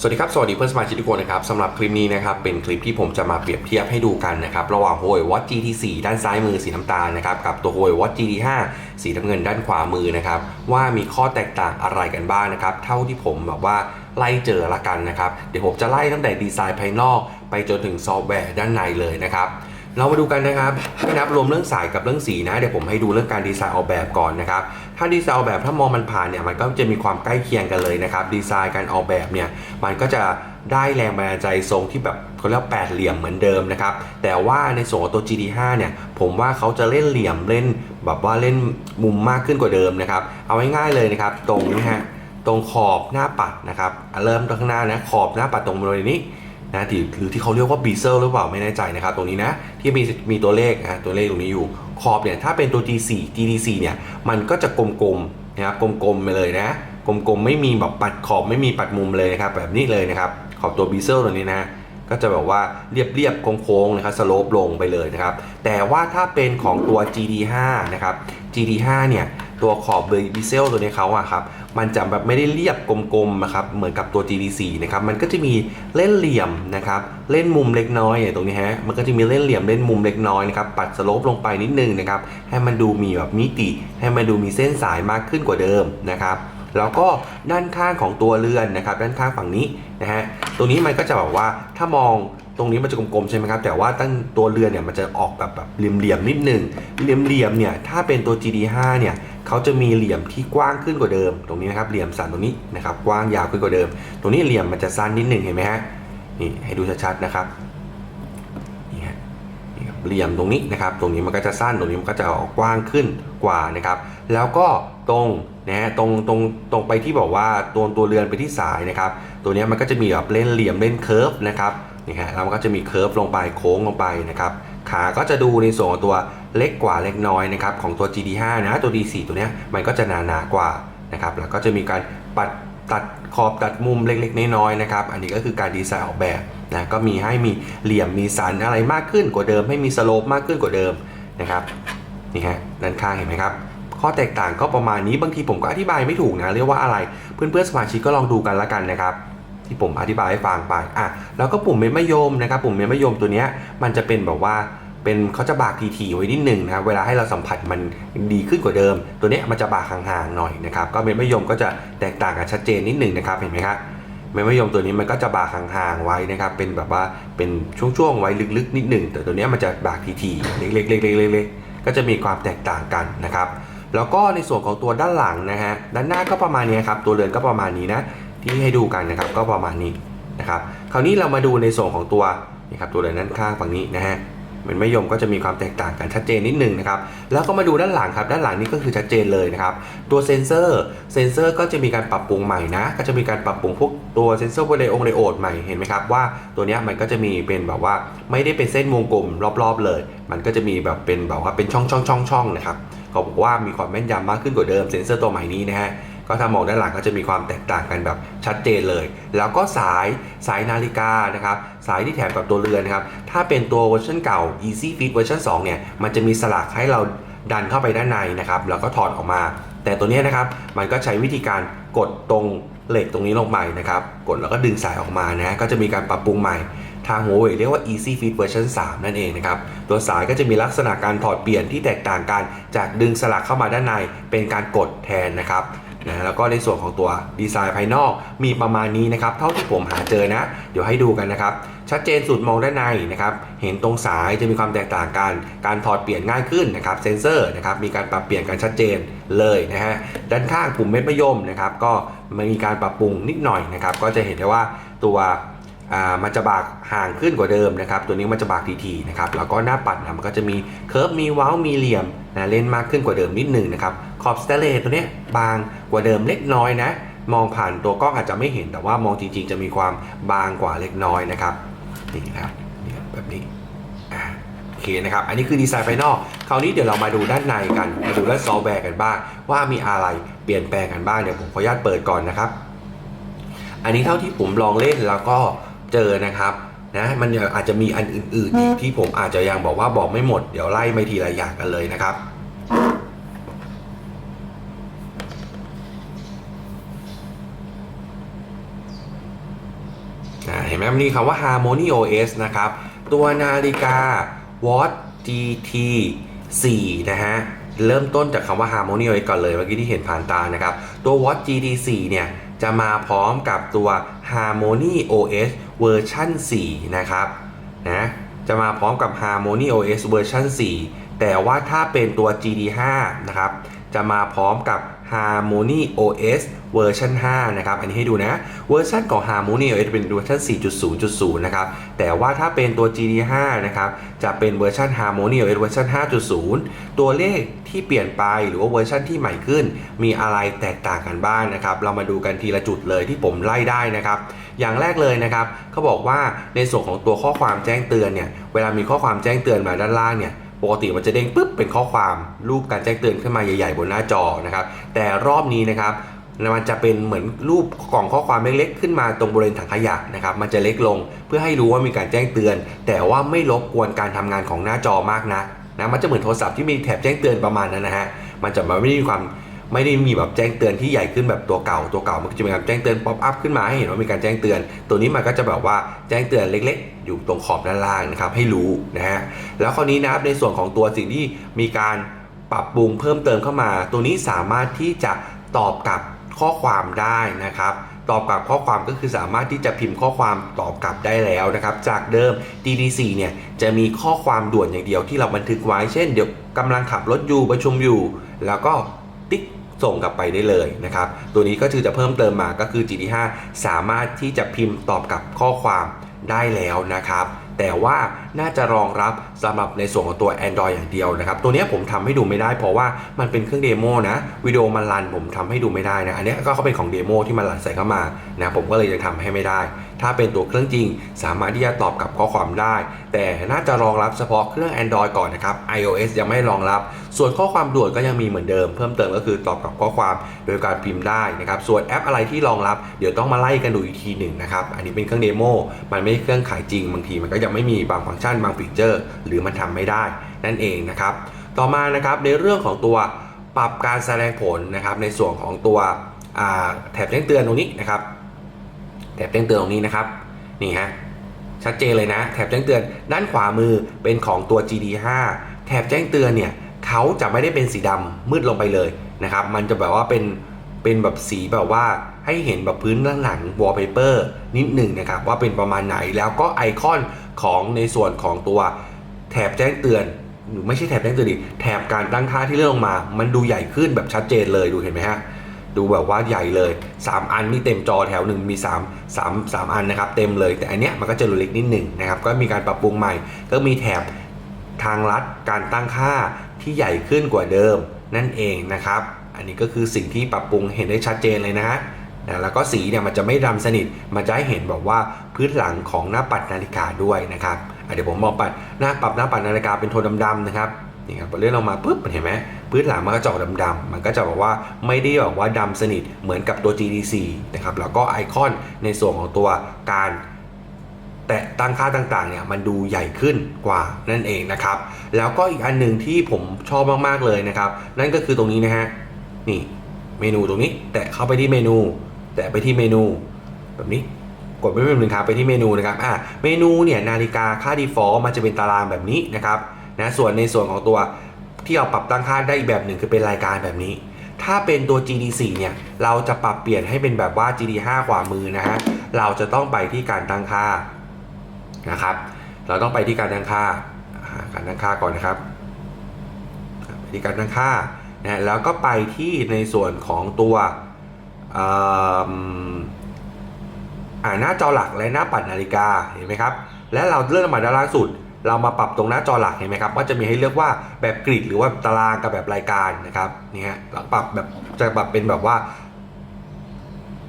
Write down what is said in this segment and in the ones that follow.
สวัสดีครับ สวัสดีเพื่อนสมาชิกทุกคนนะครับสำหรับคลิปนี้นะครับเป็นคลิปที่ผมจะมาเปรียบเทียบให้ดูกันนะครับระหว่าง Huawei Watch GT4 ด้านซ้ายมือสีน้ำตาลนะครับกับตัว Huawei Watch GT5 สีน้ำเงินด้านขวามือนะครับว่ามีข้อแตกต่างอะไรกันบ้างนะครับเท่าที่ผมแบบว่าไล่เจอละกันนะครับเดี๋ยวผมจะไล่ตั้งแต่ดีไซน์ภายนอก ไปจนถึงซอฟต์แวร์ด้านในเลยนะครับ เรามาดูกันนะครับไม่นับรวมเรื่องสายกับเรื่องสีนะเดี๋ยวผมให้ดูเรื่องการดีไซน์ออกแบบก่อนนะครับถ้าดีไซน์ออกแบบถ้ามองมันผ่านเนี่ยมันก็จะมีความใกล้เคียงกันเลยนะครับดีไซน์การออกแบบเนี่ยมันก็จะได้แรงบันดาลใจทรงที่แบบเขาเรียกว่าแปดเหลี่ยมเหมือนเดิมนะครับแต่ว่าในส่วนของตัว GT5 เนี่ยผมว่าเขาจะเล่นเหลี่ยมเล่นแบบว่าเล่นมุมมากขึ้นกว่าเดิมนะครับเอาง่ายๆเลยนะครับตรงนี้ฮะตรงขอบหน้าปัดนะครับเริ่มตรงข้างหน้านะขอบหน้าปัดตรงบริเวณนี้ นะที่หรือที่เขาเรียกว่าบีเซลหรือเปล่าไม่แน่ใจนะครับตรงนี้นะที่มีมีตัวเลขนะตัวเลขตรงนี้อยู่ขอบเนี่ยถ้าเป็นตัว G4 GT4 เนี่ยมันก็จะกลมๆนะครับกลมๆไปเลยนะกลมๆไม่มีแบบปัดขอบไม่มีปัดมุมเลยนะครับแบบนี้เลยนะครับขอบตัวบีเซลตัวนี้นะก็จะแบบว่าเรียบๆโค้งๆนะครับสโลปลงไปเลยนะครับแต่ว่าถ้าเป็นของตัว GT5 นะครับ GT5 เนี่ย ตัวขอบเบอร์บิเซลตัวนี้เขาอะครับมันจะแบบไม่ได้เรียบกลมๆนะครับเหมือนกับตัว GT4 นะครับมันก็จะมีเล่นเหลี่ยมนะครับเล่นมุมเล็กน้อยอย่างตรงนี้ฮะมันก็จะมีเล่นเหลี่ยมเล่นมุมเล็กน้อยนะครับปัดสโลปลงไปนิดนึงนะครับให้มันดูมีแบบมิติ ให้มันดูมีเส้นสายมากขึ้นกว่าเดิมนะครับแล้วก็ด้านข้างของตัวเรือนนะครับ ด้านข้างฝั่งนี้นะฮะตรงนี้มันก็จะแบบว่าถ้ามองตรงนี้มันจะกลมๆใช่ไหมครับ แต่ว่าตั้งตัวเรือนเนี่ยมันจะออกแบบแบบเหลี่ยมๆนิดนึงเหลี่ยมๆเนี่ยถ้าเป็นตัว GD5 เนี่ย เขาจะมีเหลี่ยมที่กว้างขึ้นกว่าเดิม ตรงนี้นะครับเหลี่ยมสันตรงนี้นะครับกว้างยาวขึ้นกว่าเดิม ตรงนี้เหลี่ยมมันจะสั้นนิดหนึ่งเห็นไหมฮะนี่ให้ดูชัดๆนะครับนี่ฮะนี่ครับเหลี่ยมตรงนี้นะครับ ตรงนี้มันก็จะสั้นตรงนี้มันก็จะออกกว้างขึ้นกว่านะครับ แล้วก็ตรงนะฮะตรงตรงตรงไปที่บอกว่าตัวตัวเรือนไปที่สายนะครับ ตัวนี้มันก็จะมีแบบเล่นเหลี่ยมเล่นเคิร์ฟนะครับนี่ฮะแล้วมันก็จะมีเคิร์ฟลงไปโค้งลงไปนะครับขาก็จะดูในส่วนของตัว เล็กกว่าเล็กน้อยนะครับของตัว GD5 นะตัว D4 ตัวเนี้ยมันก็จะหนาหนากว่านะครับแล้วก็จะมีการปัดตัดขอบตัดมุมเล็กๆ น้อยๆนะครับอันนี้ก็คือการดีไซน์ออกแบบนะก็มีให้มีเหลี่ยมมีสันอะไรมากขึ้นกว่าเดิม ให้มีสโลปมากขึ้นกว่าเดิมนะครับนี่ฮะด้านข้างเห็นไหมครับข้อแตกต่างก็ประมาณนี้บางทีผมก็อธิบายไม่ถูกนะเรียกว่าอะไรเพื่อนๆสมาชิกก็ลองดูกันละกันนะครับที่ผมอธิบายให้ฟังไปอะแล้วก็ปุ่มเมมะยมนะครับปุ่มเมมะยมตัวเนี้ยมันจะเป็นแบบว่า เป็นเขาจะบากทีๆไว้นิดหนึ่งนะครับเวลาให้เราสัมผัสมันดีขึ้นกว่าเดิม ตัวนี้มันจะบากห่างๆหน่อยนะครับก็เม็ดมะยมก็จะแตกต่างกันชัดเจนนิดหนึ่งนะครับเห็นไหมครับเม็ดมะยมตัวนี้มันก็จะบากห่างๆไว้นะครับเป็นแบบว่าเป็นช่วงๆไว้ลึกๆนิดหนึ่งแต่ตัวนี้มันจะบากทีๆเล็กๆๆๆๆก็จะมีความแตกต่างกันนะครับแล้วก็ในส่วนของตัวด้านหลังนะฮะด้านหน้าก็ประมาณนี้ครับตัวเรือนก็ประมาณนี้นะที่ให้ดูกันนะครับก็ประมาณนี้นะครับคราวนี้เรามาดูในส่วนของตัวนี่ครับตัวเรือนด้านข้างฝั่งนี้นะฮะ เหมือนมะยมก็จะมีความแตกต่างกันชัดเจนนิดนึงนะครับ แล้วก็มาดูด้านหลังครับ ด้านหลังนี่ก็คือชัดเจนเลยนะครับ ตัวเซนเซอร์ เซนเซอร์ก็จะมีการปรับปรุงใหม่นะ ก็จะมีการปรับปรุงพวกตัวเซนเซอร์ไดองไดโอดใหม่ เห็นไหมครับว่าตัวนี้มันก็จะมีเป็นแบบว่าไม่ได้เป็นเส้นวงกลมรอบๆเลย มันก็จะมีแบบเป็นแบบว่าเป็นช่องช่องช่องช่องนะครับเขาบอกว่ามีความแม่นยำมากขึ้นกว่าเดิมเซนเซอร์ตัวใหม่นี้นะฮะ ก็ถ้ามองด้านหลังก็จะมีความแตกต่างกันแบบชัดเจนเลย แล้วก็สายสายนาฬิกานะครับสายที่แถมกับตัวเรือนนะครับถ้าเป็นตัวเวอร์ชันเก่า Easy Fit เวอร์ชัน2เนี่ยมันจะมีสลักให้เราดันเข้าไปด้านในนะครับแล้วก็ถอดออกมา แต่ตัวนี้นะครับมันก็ใช้วิธีการกดตรงเหล็กตรงนี้ลงไปนะครับ กดแล้วก็ดึงสายออกมานะก็จะมีการปรับปรุงใหม่ ทาง Huawei เรียกว่า Easy Fit เวอร์ชัน3นั่นเองนะครับ ตัวสายก็จะมีลักษณะการถอดเปลี่ยนที่แตกต่างกัน จากดึงสลักเข้ามาด้านในเป็นการกดแทนนะครับ นะแล้วก็ในส่วนของตัวดีไซน์ภายนอกมีประมาณนี้นะครับ เท่าที่ผมหาเจอนะ เดี๋ยวให้ดูกันนะครับ ชัดเจนสุดมองด้านในนะครับ เห็นตรงสายจะมีความแตกต่างกัน การถอดเปลี่ยนง่ายขึ้นนะครับ เซนเซอร์นะครับ มีการปรับเปลี่ยนกันชัดเจนเลยนะฮะ ด้านข้างปุ่มเม็ดมะยมนะครับ ก็มีการปรับปรุงนิดหน่อยนะครับ ก็จะเห็นได้ว่าตัว มันจะบากห่างขึ้นกว่าเดิมนะครับ ตัวนี้มันจะบากทีๆนะครับ แล้วก็หน้าปัดนะมันก็จะมีเคิร์ฟ มีเว้า มีเหลี่ยมนะเล่นมากขึ้นกว่าเดิมนิดหนึ่งนะครับ ขอบสเตเลสตัวนี้บางกว่าเดิมเล็กน้อยนะ มองผ่านตัวกล้องอาจจะไม่เห็น แต่ว่ามองจริง ๆ จะมีความบางกว่าเล็กน้อยนะครับ นี่นะครับนี่แบบนี้โอเคนะครับ อันนี้คือดีไซน์ภายนอก คราวนี้เดี๋ยวเรามาดูด้านในกัน มาดูด้านซอฟต์แวร์กันบ้าง ว่ามีอะไรเปลี่ยนแปลงกันบ้าง เดี๋ยวผมขออนุญาตเปิดก่อนนะครับ อันนี้เท่าที่ผมลองเล่นแล้วก็ เจอนะครับนะมันอาจจะมีอันอื่นๆอีกที่ผมอาจจะยังบอกว่าบอกไม่หมดเดี๋ยวไล่ไม่ทีละอย่างกันเลยนะครับนห็นไหมมันมีคำว่า Harmony OS นะครับ ตัวนาฬิกา Watch GT 4นะฮะ เริ่มต้นจากคำว่า Harmony OS ก่อนเลยเมื่อกี้ที่เห็นผ่านตานะครับ ตัว Watch GT 4เนี่ย จะมาพร้อมกับตัว Harmony OS เวอร์ชัน4 นะครับนะจะมาพร้อมกับ Harmony OS เวอร์ชัน4 แต่ว่าถ้าเป็นตัว GD5 นะครับ จะมาพร้อมกับ Harmony OS เวอร์ชัน5นะครับ อันนี้ให้ดูนะ เวอร์ชันของ Harmony OS เป็นเวอร์ชัน4.0.0 นะครับ แต่ว่าถ้าเป็นตัว GT5 นะครับ จะเป็นเวอร์ชัน Harmony OS เวอร์ชัน5.0 ตัวเลขที่เปลี่ยนไปหรือว่าเวอร์ชันที่ใหม่ขึ้น มีอะไรแตกต่างกันบ้างนะครับ เรามาดูกันทีละจุดเลยที่ผมไล่ได้นะครับ อย่างแรกเลยนะครับเขาบอกว่าในส่วนของตัวข้อความแจ้งเตือนเนี่ย เวลามีข้อความแจ้งเตือนมาด้านล่างเนี่ย ปกติมันจะเด้งปุ๊บเป็นข้อความรูปการแจ้งเตือนขึ้นมาใหญ่ๆ บนหน้าจอนะครับ แต่รอบนี้นะครับมันจะเป็นเหมือนรูปกล่องข้อความเล็กๆ ขึ้นมาตรงบริเวณถังขยะนะครับ มันจะเล็กลงเพื่อให้รู้ว่ามีการแจ้งเตือน แต่ว่าไม่รบกวนการทำงานของหน้าจอมากนะนะ มันจะเหมือนโทรศัพท์ที่มีแถบแจ้งเตือนประมาณนั้นนะฮะ มันจะไม่ไม่มีความ ไม่ได้มีแบบแจ้งเตือนที่ใหญ่ขึ้นแบบตัวเก่าตัวเก่ามันก็จะมีการแจ้งเตือนป๊อปอัพขึ้นมาให้เห็นว่ามีการแจ้งเตือน ตัวนี้มันก็จะแบบว่าแจ้งเตือนเล็ก ๆ อยู่ตรงขอบด้านล่างนะครับให้รู้นะฮะแล้วคราวนี้นะครับในส่วนของตัวสิ่งที่มีการปรับปรุงเพิ่มเติมเข้ามา ตัวนี้สามารถที่จะตอบกลับข้อความได้นะครับตอบกลับข้อความก็คือสามารถที่จะพิมพ์ข้อความตอบกลับได้แล้วนะครับ จากเดิม DD4 เนี่ยจะมีข้อความด่วนอย่างเดียวที่เราบันทึกไว้ เช่นเดี๋ยวกำลังขับรถอยู่ประชุมอยู่ แล้วก็ ติ๊กส่งกลับไปได้เลยนะครับ ตัวนี้ก็คือจะเพิ่มเติมมาก็คือ GT5 สามารถที่จะพิมพ์ตอบกลับข้อความได้แล้วนะครับ แต่ว่าน่าจะรองรับสำหรับในส่วนของตัว Android อย่างเดียวนะครับ ตัวนี้ผมทำให้ดูไม่ได้เพราะว่ามันเป็นเครื่องเดโมนะวิดีโอมันรันผมทำให้ดูไม่ได้นะ อันนี้ก็เขาเป็นของเดโมที่มันรันใส่เข้ามานะผมก็เลยยังทำให้ไม่ได้ ถ้าเป็นตัวเครื่องจริง สามารถที่จะตอบกลับข้อความได้ แต่น่าจะรองรับเฉพาะเครื่อง Android ก่อนนะครับ iOS ยังไม่รองรับ ส่วนข้อความด่วนก็ยังมีเหมือนเดิม เพิ่มเติมก็คือตอบกลับข้อความโดยการพิมพ์ได้นะครับ ส่วนแอปอะไรที่รองรับเดี๋ยวต้องมาไล่กันดูอีกทีหนึ่งนะครับ อันนี้เป็นเครื่องเดโมมันไม่ใช่เครื่องขายจริง บางทีมันก็ยังไม่มีบางฟังก์ชันบางฟีเจอร์ หรือมันทำไม่ได้นั่นเองนะครับ ต่อมานะครับในเรื่องของตัวปรับการแสดงผลนะครับในส่วนของตัวแถบแจ้งเตือนตรงนี้นะครับ แถบแจ้งเตือนตรงนี้นะครับนี่ฮะชัดเจนเลยนะ แถบแจ้งเตือนด้านขวามือเป็นของตัว GD5 แถบแจ้งเตือนเนี่ยเขาจะไม่ได้เป็นสีดำมืดลงไปเลยนะครับ มันจะแบบว่าเป็นเป็นแบบสีแบบว่าให้เห็นแบบพื้นด้านหลัง wallpaper นิดหนึ่งนะครับ ว่าเป็นประมาณไหนแล้วก็ไอคอนของในส่วนของตัวแถบแจ้งเตือนหรือไม่ใช่แถบแจ้งเตือนดิแถบการตั้งค่าที่เลื่อนลงมา มันดูใหญ่ขึ้นแบบชัดเจนเลยดูเห็นไหมฮะ ดูแบบว่าใหญ่เลย 3 อันนี่เต็มจอแถวหนึ่งมี3 3 3 อันนะครับ เต็มเลยแต่อันเนี้ยมันก็จะเล็กนิดหนึ่งนะครับ ก็มีการปรับปรุงใหม่ ก็มีแถบทางลัดการตั้งค่าที่ใหญ่ขึ้นกว่าเดิมนั่นเองนะครับ อันนี้ก็คือสิ่งที่ปรับปรุงเห็นได้ชัดเจนเลยนะฮะนะแล้วก็สีเนี่ยมันจะไม่ดำสนิท มันจะให้เห็นแบบว่าพื้นหลังของหน้าปัดนาฬิกาด้วยนะครับเดี๋ยวผมบอกปัดหน้าปรับหน้าปัดนาฬิกาเป็นโทนดำๆนะครับ นี่ครับพอเลื่อนลงมาปุ๊บเห็นไหมพื้นหลังมันก็จะออกดำๆมันก็จะบอกว่าไม่ได้บอกว่าดำสนิทเหมือนกับตัว GDC นะครับแล้วก็ไอคอนในส่วนของตัวการแต่ตั้งค่าต่างๆเนี่ยมันดูใหญ่ขึ้นกว่านั่นเองนะครับ แล้วก็อีกอันหนึ่งที่ผมชอบมากๆเลยนะครับ นั่นก็คือตรงนี้นะฮะนี่เมนูตรงนี้ แตะเข้าไปที่เมนู แตะไปที่เมนู แบบนี้กดไม่เป็นหนึ่งครับไปที่เมนูนะครับอะเมนูเนี่ยนาฬิกาค่า default มันจะเป็นตารางแบบนี้นะครับ นะส่วนในส่วนของตัวที่เราปรับตั้งค่าได้อีกแบบหนึ่งคือเป็นรายการแบบนี้ ถ้าเป็นตัว GD4 เนี่ยเราจะปรับเปลี่ยนให้เป็นแบบว่า GD5 ขวามือนะฮะเราจะต้องไปที่การตั้งค่านะครับเราต้องไปที่การตั้งค่าการตั้งค่าก่อนนะครับไปที่การตั้งค่านะแล้วก็ไปที่ในส่วนของตัวหน้าจอหลักและหน้าปัดนาฬิกาเห็นไหมครับและเราเลื่อนลงมาด้านล่างสุด เรามาปรับตรงหน้าจอหลักเห็นไหมครับว่าจะมีให้เลือกว่าแบบกริดหรือว่าตารางกับแบบรายการนะครับนี่ฮะเราปรับแบบจะปรับเป็นแบบว่า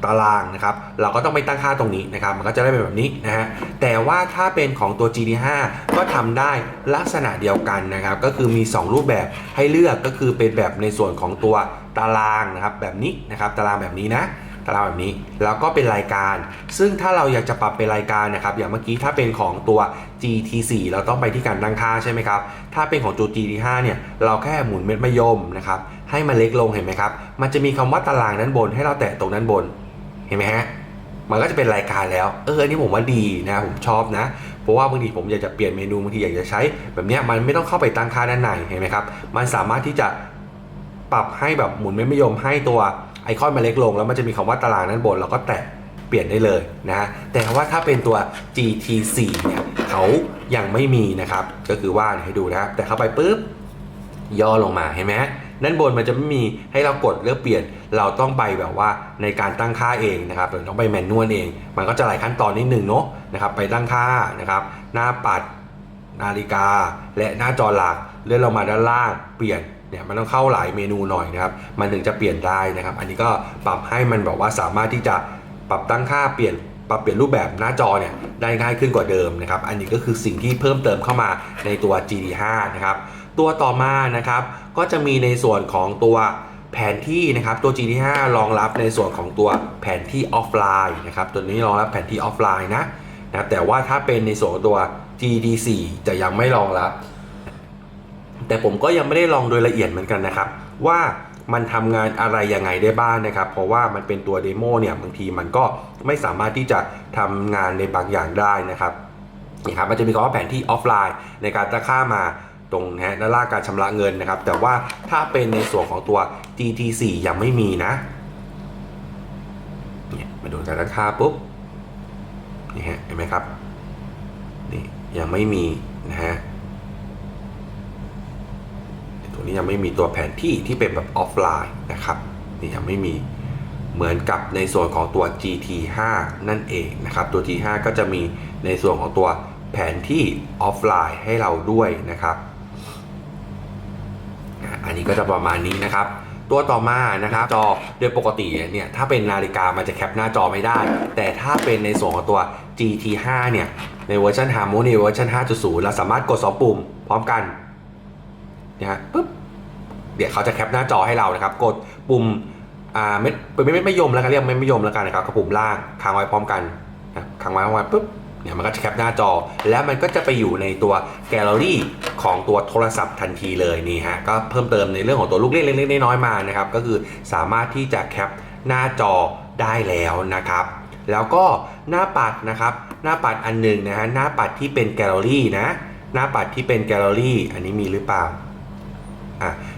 ตารางนะครับเราก็ต้องไปตั้งค่าตรงนี้นะครับ มันก็จะได้เป็นแบบนี้นะฮะแต่ว่าถ้าเป็นของตัว GD5 ก็ทำได้ลักษณะเดียวกันนะครับ ก็คือมี 2 รูปแบบให้เลือกก็คือเป็นแบบในส่วนของตัวตารางนะครับ แบบนี้นะครับ ตารางแบบนี้นะ ตารางแบบนี้ แล้วก็เป็นรายการ ซึ่งถ้าเราอยากจะปรับเป็นรายการนะครับ อย่างเมื่อกี้ถ้าเป็นของตัว GT4 เราต้องไปที่การตั้งค่าใช่ไหมครับ ถ้าเป็นของตัว GT5 เนี่ยเราแค่หมุนเม็ดมะยมนะครับให้มันเล็กลงเห็นไหมครับ มันจะมีคำว่าตารางด้านบน ให้เราแตะตรงด้านบน เห็นไหมฮะ มันก็จะเป็นรายการแล้ว เอออันนี้ผมว่าดีนะผมชอบนะ เพราะว่าบางทีผมอยากจะเปลี่ยนเมนูบางทีอยากจะใช้ แบบนี้มันไม่ต้องเข้าไปตั้งค่าด้านในเห็นไหมครับ มันสามารถที่จะปรับให้แบบหมุนไม่นิยมให้ตัว ไอคอนมันเล็กลงแล้วมันจะมีคำว่าตารางด้านบนแล้วก็แตะเปลี่ยนได้เลยนะฮะแต่ว่าถ้าเป็นตัว GT4 เนี่ยเขายังไม่มีนะครับ ก็คือว่าให้ดูนะครับ แต่เข้าไปปุ๊บย่อลงมาเห็นไหมด้านบนมันจะไม่มีให้เรากดเลือกเปลี่ยน เราต้องไปแบบว่าในการตั้งค่าเองนะครับเราต้องไปแมนนวลเอง มันก็จะหลายขั้นตอนนิดหนึ่งเนาะนะครับ ไปตั้งค่านะครับ หน้าปัดนาฬิกา และหน้าจอหลักเลื่อนลงมาด้านล่างเปลี่ยน เนี่ยมันต้องเข้าหลายเมนูหน่อยนะครับ มันถึงจะเปลี่ยนได้นะครับ อันนี้ก็ปรับให้มันแบบว่าสามารถที่จะปรับตั้งค่าเปลี่ยนปรับเปลี่ยนรูปแบบหน้าจอเนี่ยได้ง่ายขึ้นกว่าเดิมนะครับ อันนี้ก็คือสิ่งที่เพิ่มเติมเข้ามาในตัว GT5 นะครับ ตัวต่อมานะครับ ก็จะมีในส่วนของตัวแผนที่นะครับตัว GT5 รองรับในส่วนของตัวแผนที่ออฟไลน์นะครับตัวนี้รองรับแผนที่ออฟไลน์นะนะครับแต่ว่าถ้าเป็นในส่วนตัว GT4 จะยังไม่รองรับ แต่ผมก็ยังไม่ได้ลองโดยละเอียดเหมือนกันนะครับ ว่ามันทำงานอะไรยังไงได้บ้างนะครับ เพราะว่ามันเป็นตัวเดโมเนี่ยบางทีมันก็ไม่สามารถที่จะทำงานในบางอย่างได้นะครับนี่ครับมันจะมีคำว่าแผนที่ออฟไลน์ในการตั้งค่ามาตรงนะฮะด้านล่างการชำระเงินนะครับ แต่ว่าถ้าเป็นในส่วนของตัว GT4 ยังไม่มีนะเนี่ยมาดูการตั้งค่าปุ๊บนี่ฮะเห็นไหมครับนี่ยังไม่มีนะฮะ นี้ยังไม่มีตัวแผนที่ที่เป็นแบบออฟไลน์นะครับนี่ยังไม่มีเหมือนกับในส่วนของตัว GT5 นั่นเองนะครับตัว G5 ก็จะมีในส่วนของตัวแผนที่ออฟไลน์ให้เราด้วยนะครับอันนี้ก็จะประมาณนี้นะครับ ตัวต่อมานะครับจอโดยปกติเนี่ยถ้าเป็นนาฬิกามันจะแคปหน้าจอไม่ได้ แต่ถ้าเป็นในส่วนของตัว GT5 เนี่ยในเวอร์ชัน Harmony เวอร์ชัน5.0 เราสามารถกด 2 ปุ่มพร้อมกันนะฮะปุ๊บ เดี๋ยวเขาจะแคปหน้าจอให้เรานะครับ กดปุ่มอ่าไม่ไม่ไม่ยมแล้วกันเรียกไม่ไม่ยมแล้วกันนะครับกับปุ่มล่างค้างไว้พร้อมกันนะค้างไว้พร้อมกันปุ๊บเนี่ยมันก็จะแคปหน้าจอ แล้วมันก็จะไปอยู่ในตัวแกลเลอรี่ของตัวโทรศัพท์ทันทีเลยนี่ฮะก็เพิ่มเติมในเรื่องของตัวลูกเล่นเล็กๆน้อยๆมานะครับก็คือสามารถที่จะแคปหน้าจอได้แล้วนะครับ แล้วก็หน้าปัดนะครับ หน้าปัดอันหนึ่งนะฮะหน้าปัดที่เป็นแกลเลอรี่นะหน้าปัดที่เป็นแกลเลอรี่ อันนี้มีหรือเปล่า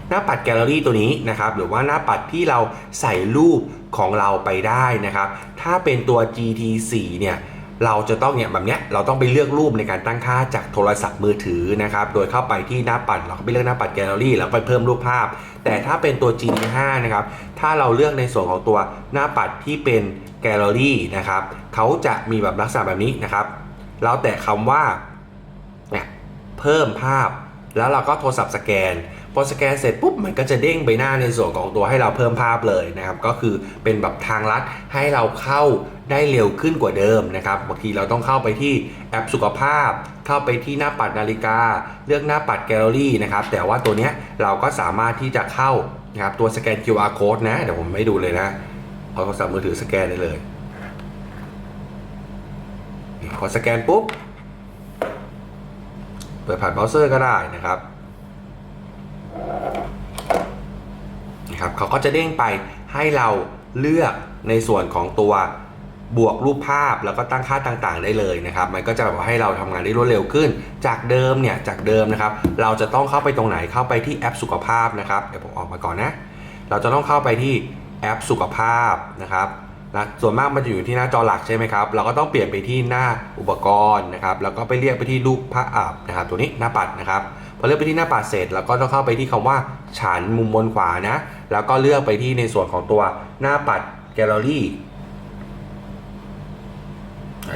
หน้าปัดแกลเลอรี่ตัวนี้นะครับหรือว่าหน้าปัดที่เราใส่รูปของเราไปได้นะครับ ถ้าเป็นตัว GT4 เนี่ยเราจะต้องเนี่ยแบบเนี้ยเราต้องไปเลือกรูปในการตั้งค่าจากโทรศัพท์มือถือนะครับ โดยเข้าไปที่หน้าปัดเราก็ไปเลือกหน้าปัดแกลเลอรี่แล้วไปเพิ่มรูปภาพ แต่ถ้าเป็นตัว GT5 นะครับ ถ้าเราเลือกในส่วนของตัวหน้าปัดที่เป็นแกลเลอรี่นะครับเขาจะมีแบบลักษณะแบบนี้นะครับ เราแตะคำว่าเนี่ยเพิ่มภาพ แล้วเราก็โทรศัพท์สแกน พอสแกนเสร็จปุ๊บมันก็จะเด้งไปหน้าในส่วนของตัวให้เราเพิ่มภาพเลยนะครับ ก็คือเป็นแบบทางลัดให้เราเข้าได้เร็วขึ้นกว่าเดิมนะครับบางทีเราต้องเข้าไปที่แอปสุขภาพ เข้าไปที่หน้าปัดนาฬิกา เลือกหน้าปัดแกลเลอรี่นะครับแต่ว่าตัวเนี้ยเราก็สามารถที่จะเข้านะครับตัวสแกน QR code นะเดี๋ยวผมไม่ดูเลยนะเอโทรศัพท์มือถือสแกนได้เลยพอสแกนปุ๊บเปิดผ่านเบราว์เซอร์ก็ได้นะครับนะ ครับเขาก็จะเด้งไปให้เราเลือกในส่วนของตัวบวกรูปภาพแล้วก็ตั้งค่าต่างๆ ได้เลยนะครับ มันก็จะแบบว่าให้เราทำงานได้รวดเร็วขึ้น จากเดิมเนี่ยจากเดิมนะครับ เราจะต้องเข้าไปตรงไหนเข้าไปที่แอปสุขภาพนะครับเดี๋ยวผมออกมาก่อนนะ เราจะต้องเข้าไปที่แอปสุขภาพนะครับนะส่วนมากมันจะอยู่ที่หน้าจอหลักใช่ไหมครับ เราก็ต้องเปลี่ยนไปที่หน้าอุปกรณ์นะครับ แล้วก็ไปเรียกไปที่รูปภาพนะครับ ตัวนี้หน้าปัดนะครับ พอเลือกไปที่หน้าปัดเสร็จเราก็ต้องเข้าไปที่คำว่าฉันมุมบนขวานะ แล้วก็เลือกไปที่ในส่วนของตัวหน้าปัดแกลเลอรี่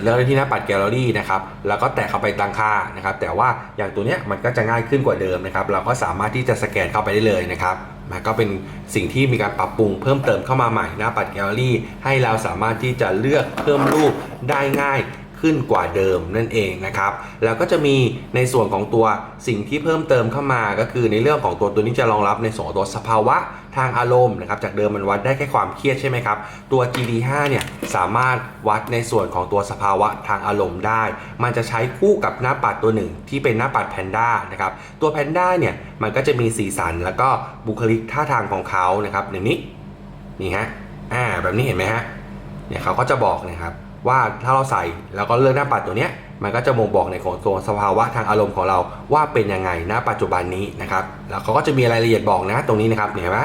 เลือกได้ที่หน้าปัดแกลเลอรี่นะครับ แล้วก็แตะเข้าไปตั้งค่านะครับ แต่ว่าอย่างตัวเนี้ยมันก็จะง่ายขึ้นกว่าเดิมนะครับ เราก็สามารถที่จะสแกนเข้าไปได้เลยนะครับมันก็เป็นสิ่งที่มีการปรับปรุงเพิ่มเติมเข้ามาใหม่หน้าปัดแกลเลอรี่ ให้เราสามารถที่จะเลือกเพิ่มรูปได้ง่าย ขึ้นกว่าเดิมนั่นเองนะครับ แล้วก็จะมีในส่วนของตัวสิ่งที่เพิ่มเติมเข้ามาก็คือในเรื่องของตัวตัวนี้จะรองรับในส่วนของตัวสภาวะทางอารมณ์นะครับ จากเดิมมันวัดได้แค่ความเครียดใช่ไหมครับ ตัว GD5 เนี่ยสามารถวัดในส่วนของตัวสภาวะทางอารมณ์ได้ มันจะใช้คู่กับหน้าปัดตัวหนึ่งที่เป็นหน้าปัดแพนด้านะครับ ตัวแพนด้าเนี่ยมันก็จะมีสีสันแล้วก็บุคลิกท่าทางของเขานะครับอย่างนี้นี่ฮะอ่าแบบนี้เห็นไหมฮะเนี่ยเขาก็จะบอกนะครับ ว่าถ้าเราใส่แล้วก็เลือกหน้าปัดตัวเนี้ยมันก็จะบ่งบอกในของตัวสภาวะทางอารมณ์ของเราว่าเป็นยังไงณปัจจุบันนี้นะครับแล้วเขาก็จะมีรายละเอียดบอกนะตรงนี้นะครับเห็นไหม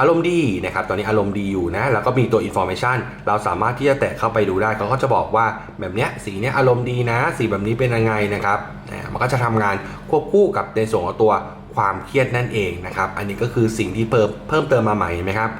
อารมณ์ดีนะครับตอนนี้อารมณ์ดีอยู่นะแล้วก็มีตัว information เราสามารถที่จะแตะเข้าไปดูได้เขาก็จะบอกว่าแบบเนี้ยสีเนี้ยอารมณ์ดีนะ สีแบบนี้เป็นยังไงนะครับมันก็จะทำงานควบคู่กับในส่วนของตัวความเครียดนั่นเองนะครับอันนี้ก็คือสิ่งที่เพิ่มเพิ่มเติมมาใหม่เห็นไหมครับ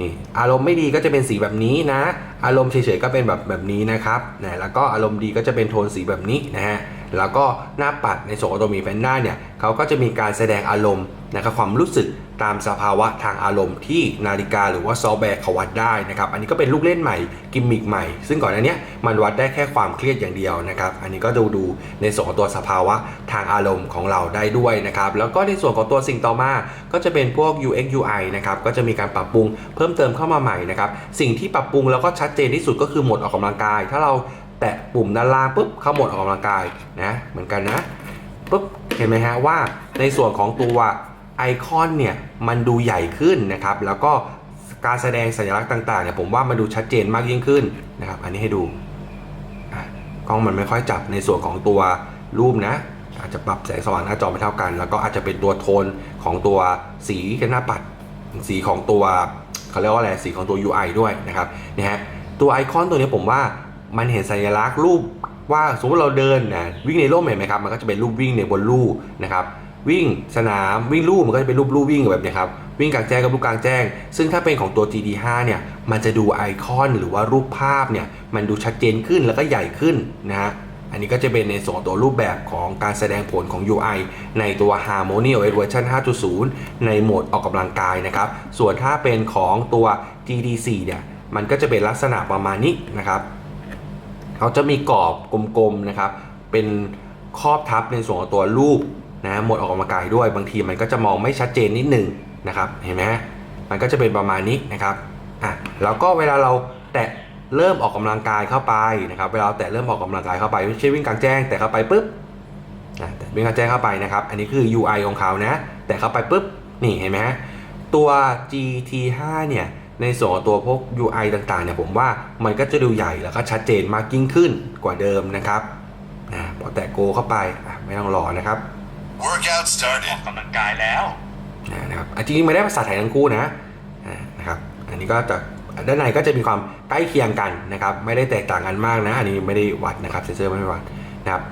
นี่อารมณ์ไม่ดีก็จะเป็นสีแบบนี้นะ อารมณ์เฉยๆก็เป็นแบบแบบนี้นะครับนะแล้วก็อารมณ์ดีก็จะเป็นโทนสีแบบนี้นะฮะแล้วก็หน้าปัดในส่วนของตัวมีแฟนด้าเนี่ยเขาก็จะมีการแสดงอารมณ์นะครับความรู้สึก ตามสภาวะทางอารมณ์ที่นาฬิกาหรือว่าซอฟต์แวร์เขาวัดได้นะครับอันนี้ก็เป็นลูกเล่นใหม่กิมมิกใหม่ ซึ่งก่อนหน้านี้มันวัดได้แค่ความเครียดอย่างเดียวนะครับอันนี้ก็ดูดูในส่วนของตัวสภาวะทางอารมณ์ของเราได้ด้วยนะครับแล้วก็ในส่วนของตัวสิ่งต่อมา ก็จะเป็นพวก UX UI นะครับก็จะมีการปรับปรุงเพิ่มเติมเข้ามาใหม่นะครับสิ่งที่ปรับปรุงแล้วก็ชัดเจนที่สุดก็คือโหมดออกกำลังกาย ถ้าเราแตะปุ่มด้านล่างปุ๊บเข้าโหมดออกกำลังกายนะเหมือนกันนะปุ๊บเห็นไหมฮะว่าในส่วนของตัว ไอคอนเนี่ยมันดูใหญ่ขึ้นนะครับ แล้วก็การแสดงสัญลักษณ์ต่างๆเนี่ยผมว่ามันดูชัดเจนมากยิ่งขึ้นนะครับ อันนี้ให้ดูกล้องมันไม่ค่อยจับในส่วนของตัวรูปนะ อาจจะปรับแสงสว่างหน้าจอไม่เท่ากัน แล้วก็อาจจะเป็นตัวโทนของตัวสีกันหน้าปัด สีของตัวเขาเรียกว่าอะไรสีของตัว UI ด้วยนะครับนะฮะตัวไอคอนตัวนี้ผมว่ามันเห็นสัญลักษณ์รูปว่าสมมติเราเดินนะวิ่งในร่มเห็นไหมครับมันก็จะเป็นรูปวิ่งในบนลู่นะครับ วิ่งสนามวิ่งลู่มันก็จะเป็นรูปลู่วิ่งแบบเนี้ยครับวิ่งกลางแจ้งกับรูปกลางแจ้ง ซึ่งถ้าเป็นของตัว GD5 เนี่ยมันจะดูไอคอนหรือว่ารูปภาพเนี่ยมันดูชัดเจนขึ้นแล้วก็ใหญ่ขึ้นนะฮะอันนี้ก็จะเป็นในส่วนตัวรูปแบบของการแสดงผลของ UI ในตัว Harmony OS เวอร์ชัน5.0 ในโหมดออกกำลังกายนะครับ ส่วนถ้าเป็นของตัว GD4 เนี่ยมันก็จะเป็นลักษณะประมาณนี้นะครับเขาจะมีกรอบกลมๆนะครับเป็นครอบทับในส่วนของตัวรูป นะหมดออกกำลังกายด้วยบางทีมันก็จะมองไม่ชัดเจนนิดหนึงนะครับเห็นไหมมันก็จะเป็นประมาณนี้นะครับอะแล้วก็เวลาเราแตะเริ่มออกกำลังกายเข้าไปนะครับเวลาแตะเริ่มออกกำลังกายเข้าไปไม่ใช่วิ่งกลางแจ้งแต่เข้าไปปุ๊บอะแตะวิ่งกลางแจ้งเข้าไปนะครับ อันนี้คือ UI ของเขานะ แต่เข้าไปปุ๊บนี่เห็นไหมตัว GT5 เนี่ยในส่วนของตัวพวก UI ต่างๆเนี่ยผมว่ามันก็จะดูใหญ่แล้วก็ชัดเจนมากยิ่งขึ้นกว่าเดิมนะครับนะพอแตะโกเข้าไปอะไม่ต้องรอนะครับ Workout ออ started. กกำลังกายแล้วนะนะครับอะจริงๆไม่ได้ภาษาไทยทั้งคู่นะอ่านะครับอันนี้ก็จะด้านในก็จะมีความใกล้เคียงกันนะครับ ไม่ได้แตกต่างกันมากนะ อันนี้ไม่ได้วัดนะครับเซนเซอร์ไม่ได้วัดนะครับ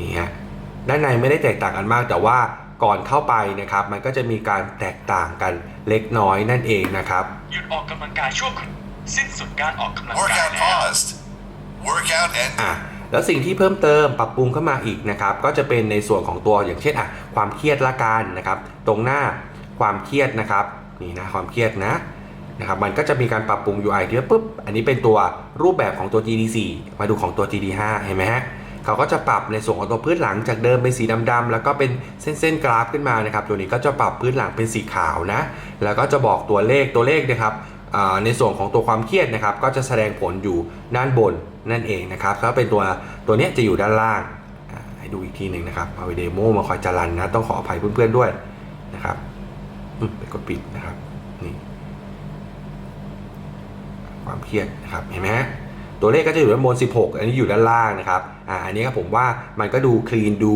นี่ฮะด้านในไม่ได้แตกต่างกันมาก แต่ว่าก่อนเข้าไปนะครับ มันก็จะมีการแตกต่างกันเล็กน้อยนั่นเองนะครับหยุดออกกำลังกายชั่วคราวสิ้นสุดการออกกำลังกาย Workout แล้ว paused. Workout and อะ แล้วสิ่งที่เพิ่มเติมปรับปรุงเข้ามาอีกนะครับก็จะเป็นในส่วนของตัวอย่างเช่นอะความเครียดละกันนะครับ ตรงหน้าความเครียดนะครับนี่นะความเครียดนะนะครับมันก็จะมีการปรับปรุง UI ที่ว่าปุ๊บอันนี้เป็นตัวรูปแบบของตัว GD4 มาดูของตัว GD5 เห็นไหมฮะเขาก็จะปรับในส่วนของตัวพื้นหลังจากเดิมเป็นสีดำๆแล้วก็เป็นเส้นๆกราฟขึ้นมานะครับตัวนี้ก็จะปรับพื้นหลังเป็นสีขาวนะแล้วก็จะบอกตัวเลขตัวเลขนะครับในส่วนของตัวความเครียดนะครับ ก็จะแสดงผลอยู่ด้านบน นั่นเองนะครับถ้าเป็นตัวตัวนี้จะอยู่ด้านล่างให้ดูอีกทีหนึ่งนะครับเอาไปเดโมมาคอยจารันนะต้องขออภัยเพื่อนๆด้วยนะครับอืมไปกดปิดนะครับนี่ความเครียดนะครับเห็นไหมฮะตัวเลขก็จะอยู่ด้านบน 16 อันนี้อยู่ด้านล่างนะครับอ่าอันนี้ครับผมว่ามันก็ดูคลีนดู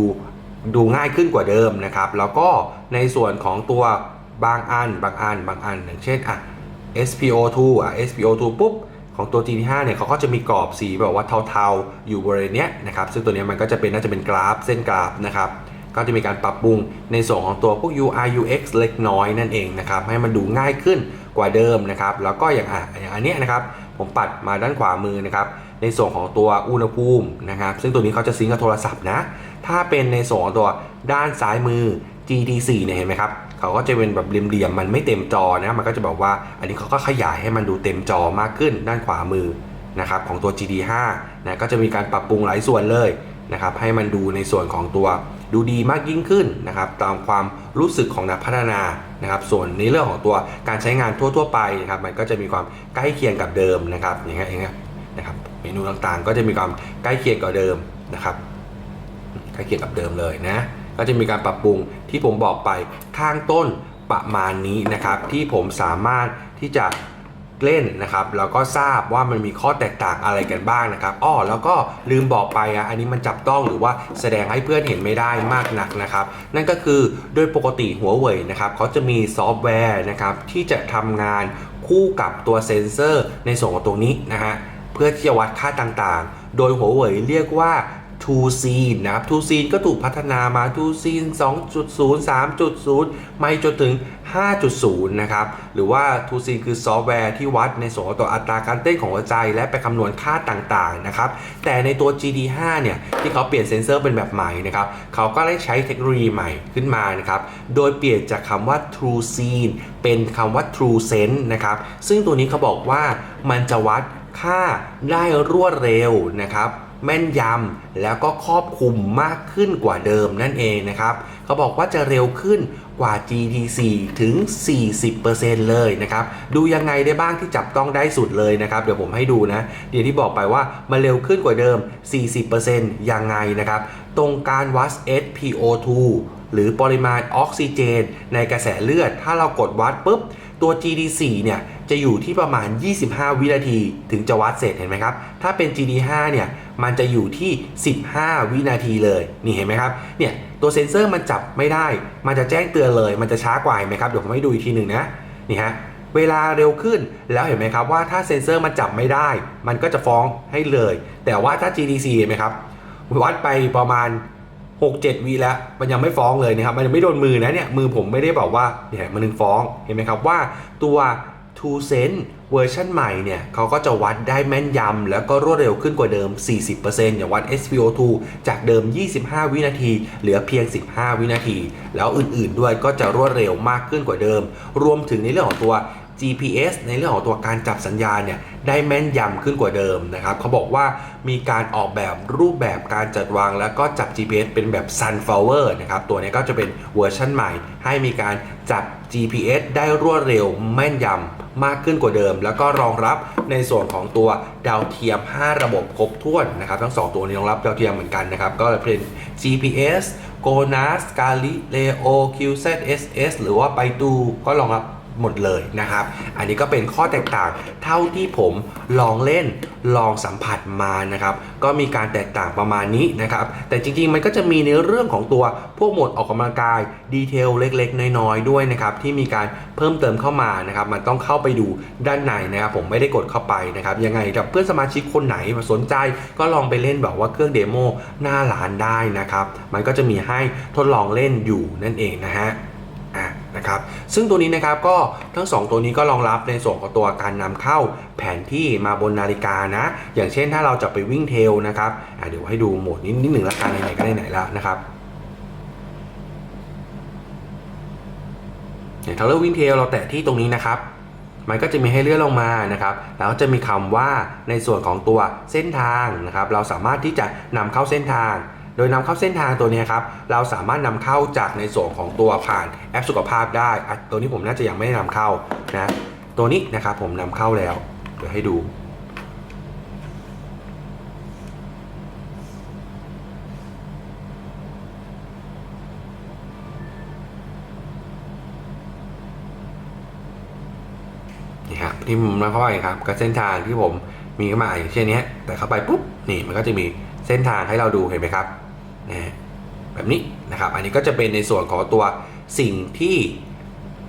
ดูง่ายขึ้นกว่าเดิมนะครับ แล้วก็ในส่วนของตัวบางอัน บางอัน บางอัน อย่างเช่นอะ SPO2 อะ SPO2 ปุ๊บ ของตัว GT5 เนี่ยเขาก็จะมีกรอบสีแบบว่าเทาๆ อยู่บริเวณเนี้ยนะครับซึ่งตัวนี้มันก็จะเป็นน่าจะเป็นกราฟเส้นกราฟนะครับก็จะมีการปรับปรุงในส่วนของตัวพวก UI UX เล็กน้อยนั่นเองนะครับให้มันดูง่ายขึ้นกว่าเดิมนะครับแล้วก็อย่างอะอย่างอันเนี้ยนะครับผมปัดมาด้านขวามือนะครับในส่วนของตัวอุณหภูมินะครับซึ่งตัวนี้เขาจะซิงก์กับโทรศัพท์นะถ้าเป็นในส่วนของตัวด้านซ้ายมือ GT4 เนี่ยเห็นไหมครับ เขาก็จะเป็นแบบเหลี่ยมๆมันไม่เต็มจอนะมันก็จะบอกว่า อันนี้เขาก็ขยายให้มันดูเต็มจอมากขึ้นด้านขวามือนะครับของตัว GT5 นะก็จะมีการปรับปรุงหลายส่วนเลยนะครับให้มันดูในส่วนของตัวดูดีมากยิ่งขึ้นนะครับตามความรู้สึกของนักพัฒนานะครับ ส่วนในเรื่องของตัวการใช้งานทั่ว ๆ ไปนะครับมันก็จะมีความใกล้เคียงกับเดิมนะครับอย่างเงี้ยอย่างเงี้ยนะครับเมนูต่างๆ ก็จะมีความใกล้เคียงกับเดิมนะครับใกล้เคียงกับเดิมเลยนะ ก็จะมีการปรับปรุงที่ผมบอกไปข้างต้นประมาณนี้นะครับที่ผมสามารถที่จะเล่นนะครับแล้วก็ทราบว่ามันมีข้อแตกต่างอะไรกันบ้างนะครับอ้อแล้วก็ลืมบอกไปอะอันนี้มันจับต้องหรือว่าแสดงให้เพื่อนเห็นไม่ได้มากนักนะครับ นั่นก็คือโดยปกติหัวเว่ยนะครับเขาจะมีซอฟต์แวร์นะครับที่จะทำงานคู่กับตัวเซนเซอร์ในส่วนของตรงนี้นะฮะเพื่อที่จะวัดค่าต่างๆ โดยหัวเว่ยเรียกว่า Two Scene นะครับ Two Scene ก็ถูกพัฒนามา Two Scene 2.0 3.0 ไม่จนถึง 5.0 นะครับ หรือว่า Two Scene คือซอฟต์แวร์ที่วัดในส่วนของตัวอัตราการเต้นของหัวใจ และไปคำนวณค่าต่างๆนะครับ แต่ในตัว GD5 เนี่ย ที่เขาเปลี่ยนเซนเซอร์เป็นแบบใหม่นะครับ เขาก็ได้ใช้เทคโนโลยีใหม่ขึ้นมานะครับ โดยเปลี่ยนจากคำว่า True Scene เป็นคำว่า True Sense นะครับ ซึ่งตัวนี้เขาบอกว่ามันจะวัดค่าได้รวดเร็วนะครับ แม่นยำแล้วก็ครอบคลุมมากขึ้นกว่าเดิมนั่นเองนะครับ เขาบอกว่าจะเร็วขึ้นกว่า GT4 ถึง 40%เลยนะครับ ดูยังไงได้บ้างที่จับต้องได้สุดเลยนะครับ เดี๋ยวผมให้ดูนะ เดี๋ยวที่บอกไปว่ามันเร็วขึ้นกว่าเดิม 40%ยังไงนะครับ ตรงการวัด SPO2 หรือปริมาณออกซิเจน ในกระแสเลือด ถ้าเรากดวัดปุ๊บ ตัว GD4 เนี่ยจะอยู่ที่ประมาณ 25 วินาที ถึงจะวัดเสร็จเห็นไหมครับ ถ้าเป็น GD5 เนี่ย มันจะอยู่ที่ 15 วินาทีเลย นี่เห็นไหมครับ เนี่ยตัวเซ็นเซอร์มันจับไม่ได้ มันจะแจ้งเตือนเลย มันจะช้ากว่าเห็นไหมครับ เดี๋ยวผมให้ดูอีกทีหนึ่งนะ นี่ฮะ เวลาเร็วขึ้น แล้วเห็นไหมครับว่าถ้าเซ็นเซอร์มันจับไม่ได้ มันก็จะฟ้องให้เลย แต่ว่าถ้า GDC เห็นไหมครับ วัดไปประมาณ 6 7วีแล้ว มันยังไม่ฟ้องเลยนะครับ มันยังไม่โดนมือนะเนี่ย มือผมไม่ได้บอกว่าเนี่ยมันนึงฟ้อง เห็นไหมครับว่าตัว Two Sense เวอร์ชันใหม่เนี่ยเขาก็จะวัดได้แม่นยำแล้วก็รวดเร็วขึ้นกว่าเดิม 40%อย่างวัด SPO2 จากเดิม 25 วินาที เหลือเพียง 15 วินาที แล้วอื่นๆด้วยก็จะรวดเร็วมากขึ้นกว่าเดิม รวมถึงในเรื่องของตัว GPS ในเรื่องของตัวการจับสัญญาณเนี่ยได้แม่นยำขึ้นกว่าเดิมนะครับเขาบอกว่ามีการออกแบบรูปแบบการจัดวางแล้วก็จับ GPS เป็นแบบ Sunflower นะครับตัวนี้ก็จะเป็นเวอร์ชันใหม่ ให้มีการจับ GPS ได้รวดเร็วแม่นยำ มากขึ้นกว่าเดิม แล้วก็รองรับในส่วนของตัวดาวเทียม 5 ระบบครบถ้วนนะครับทั้ง 2 ตัวนี้รองรับดาวเทียมเหมือนกันนะครับ ก็เป็น GPS GONASS Galileo QZSS หรือว่าไปดูก็รองรับ หมดเลยนะครับ อันนี้ก็เป็นข้อแตกต่างเท่าที่ผมลองเล่นลองสัมผัสมานะครับ ก็มีการแตกต่างประมาณนี้นะครับ แต่จริงๆ มันก็จะมีในเรื่องของตัวพวกหมดออกกำลังกายดีเทลเล็กๆ น้อยๆ ด้วยนะครับ ที่มีการเพิ่มเติมเข้ามานะครับ มันต้องเข้าไปดูด้านในนะครับ ผมไม่ได้กดเข้าไปนะครับ ยังไงกับเพื่อนสมาชิกคนไหนสนใจ ก็ลองไปเล่นแบบว่าเครื่องเดโมหน้าร้านได้นะครับ มันก็จะมีให้ทดลองเล่นอยู่นั่นเองนะฮะ นะครับซึ่งตัวนี้นะครับก็ทั้ง 2 ตัวนี้ก็รองรับในส่วนของตัวการนำเข้าแผนที่มาบนนาฬิกานะ อย่างเช่นถ้าเราจะไปวิ่งเทลนะครับเดี๋ยวให้ดูโหมดนี้นิดหนึ่งละกันไหนๆก็ไหนๆแล้วนะครับอย่างถ้าเราวิ่งเทลเราแตะที่ตรงนี้นะครับมันก็จะมีให้เลื่อนลงมานะครับ แล้วจะมีคำว่าในส่วนของตัวเส้นทางนะครับ เราสามารถที่จะนำเข้าเส้นทาง โดยนำเข้าเส้นทางตัวนี้ครับเราสามารถนำเข้าจากในส่วนของตัวผ่านแอปสุขภาพได้ ตัวนี้ผมน่าจะยังไม่ได้นำเข้านะตัวนี้นะครับผมนำเข้าแล้วเดี๋ยวให้ดูนี่ครับที่ผมนำเข้าไปครับก็เส้นทางที่ผมมีเข้ามาอย่างเช่นนี้แต่เข้าไปปุ๊บนี่มันก็จะมีเส้นทางให้เราดูเห็นไหมครับ นะแบบนี้นะครับ อันนี้ก็จะเป็นในส่วนของตัวสิ่งที่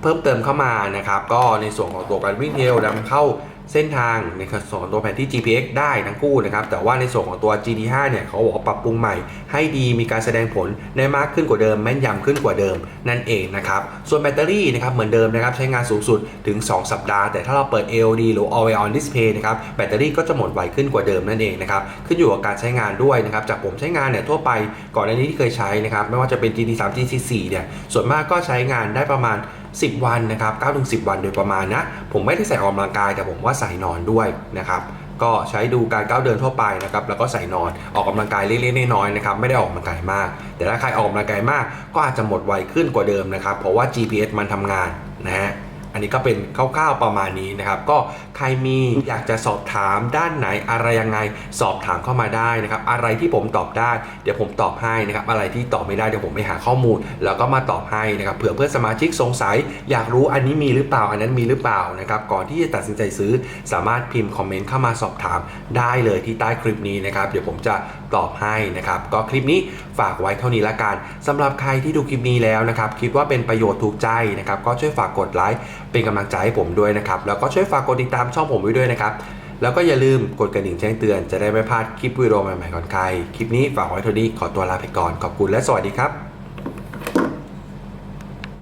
เพิ่มเติมเข้ามานะครับ ก็ในส่วนของตัวการวิ่งเทรลนำเข้า เส้นทางในส่วนของตัวแผนที่ GPX ได้ทั้งคู่นะครับ แต่ว่าในส่วนของตัว GT5 เนี่ยเขาบอกว่าปรับปรุงใหม่ให้ดีมีการแสดงผลได้มากขึ้นกว่าเดิม แม่นยำขึ้นกว่าเดิมนั่นเองนะครับ ส่วนแบตเตอรี่นะครับเหมือนเดิมนะครับใช้งานสูงสุดถึง 2 สัปดาห์ แต่ถ้าเราเปิด AOD หรือ Always On Display นะครับแบตเตอรี่ก็จะหมดไวขึ้นกว่าเดิมนั่นเองนะครับขึ้นอยู่กับการใช้งานด้วยนะครับจากผมใช้งานเนี่ยทั่วไปก่อนหน้านี้ที่เคยใช้นะครับไม่ว่าจะเป็น GT3 GT4 เนี่ยส่วนมากก็ใช้งานได้ประมาณ 10 วันนะครับ9ถึง10 วันโดยประมาณนะ ผมไม่ได้ใส่ออกกำลังกายแต่ผมว่าใส่นอนด้วยนะครับก็ใช้ดูการก้าวเดินทั่วไปนะครับแล้วก็ใส่นอนออกกำลังกายเล็กๆน้อยๆนะครับไม่ได้ออกกำลังกายมาก แต่ถ้าใครออกกำลังกายมาก ก็อาจจะหมดไวขึ้นกว่าเดิมนะครับเพราะว่า GPS มันทำงานนะฮะ นนี้ก็เป็นคร่าวๆประมาณนี้นะครับ ก็ใครมีอยากจะสอบถามด้านไหนอะไรยังไงสอบถามเข้ามาได้นะครับ อะไรที่ผมตอบได้ เดี๋ยวผมตอบให้นะครับ อะไรที่ตอบไม่ได้เดี๋ยวผมไปหาข้อมูล แล้วก็มาตอบให้นะครับเผื่อเพื่อนสมาชิกสงสัย อยากรู้อันนี้มีหรือเปล่าอันนั้นมีหรือเปล่านะครับก่อนที่จะตัดสินใจซื้อ สามารถพิมพ์คอมเมนต์เข้ามาสอบถามได้เลยที่ใต้คลิปนี้นะครับ เดี๋ยวผมจะตอบให้นะครับ ก็คลิปนี้ฝากไว้เท่านี้ละกันสำหรับใครที่ดูคลิปนี้แล้วนะครับ คิดว่าเป็นประโยชน์ถูกใจนะครับ ก็ช่วยฝากกดไลค์เป็นกำลังใจให้ผมด้วยนะครับ แล้วก็ช่วยฝากกดติดตามช่องผมไว้ด้วยนะครับ แล้วก็อย่าลืมกดกระดิ่งแจ้งเตือนจะได้ไม่พลาดคลิปวิดีโอใหม่ๆก่อนใคร คลิปนี้ฝากไว้เท่านี้ขอตัวลาไปก่อน ขอบคุณและสวัสดีครับ